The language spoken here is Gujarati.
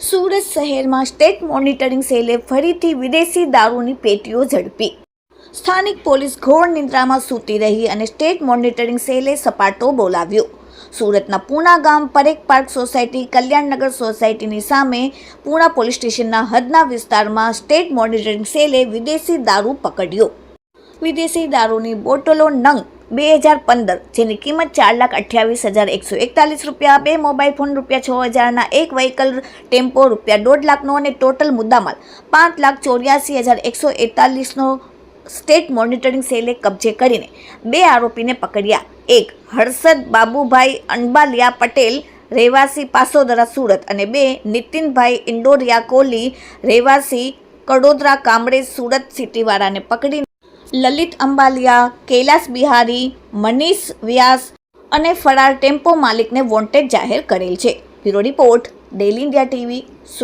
સુરત શહેરમાં સ્ટેટ મોનિટરિંગ સેલે ફરીથી વિદેશી દારૂની પેટીઓ ઝડપી. સ્થાનિક પોલીસ ઘોર નિંદ્રામાં સૂતી રહી અને સ્ટેટ મોનિટરિંગ સેલે સપાટો બોલાવ્યો. સુરતના પૂના ગામ પરેક પાર્ક સોસાયટી, કલ્યાણનગર સોસાયટીની સામે પૂના પોલીસ સ્ટેશનના હદના વિસ્તારમાં સ્ટેટ મોનિટરિંગ સેલે વિદેશી દારૂ પકડ્યો. વિદેશી દારૂની બોટલો નંગ બે હજાર પંદર, જેની કિંમત ચાર લાખ અઠ્યાવીસ હજાર એકસો એકતાલીસ રૂપિયા, બે મોબાઈલ ફોન રૂપિયા છ હજારના, એક વ્હીકલ ટેમ્પો રૂપિયા દોઢ લાખનો અને ટોટલ મુદ્દામાલ પાંચ લાખ ચોર્યાસી હજાર એકસો એકતાલીસનો સ્ટેટ મોનિટરિંગ સેલે કબજે કરીને બે આરોપીને પકડ્યા. એક, હર્ષદ બાબુભાઈ અંબાલિયા પટેલ, રહેવાસી પાસોદરા, સુરત અને બે, નીતિનભાઈ ઇન્ડોરિયા કોહલી રહેવાસી કડોદરા કામરેજ, સુરત સિટીવાળાને પકડી લલિત અંબાલિયા, કૈલાસ બિહારી, મનીષ વ્યાસ અને ફરાર ટેમ્પો માલિકને વોન્ટેડ જાહેર કરેલ છે. Bureau report daily India TV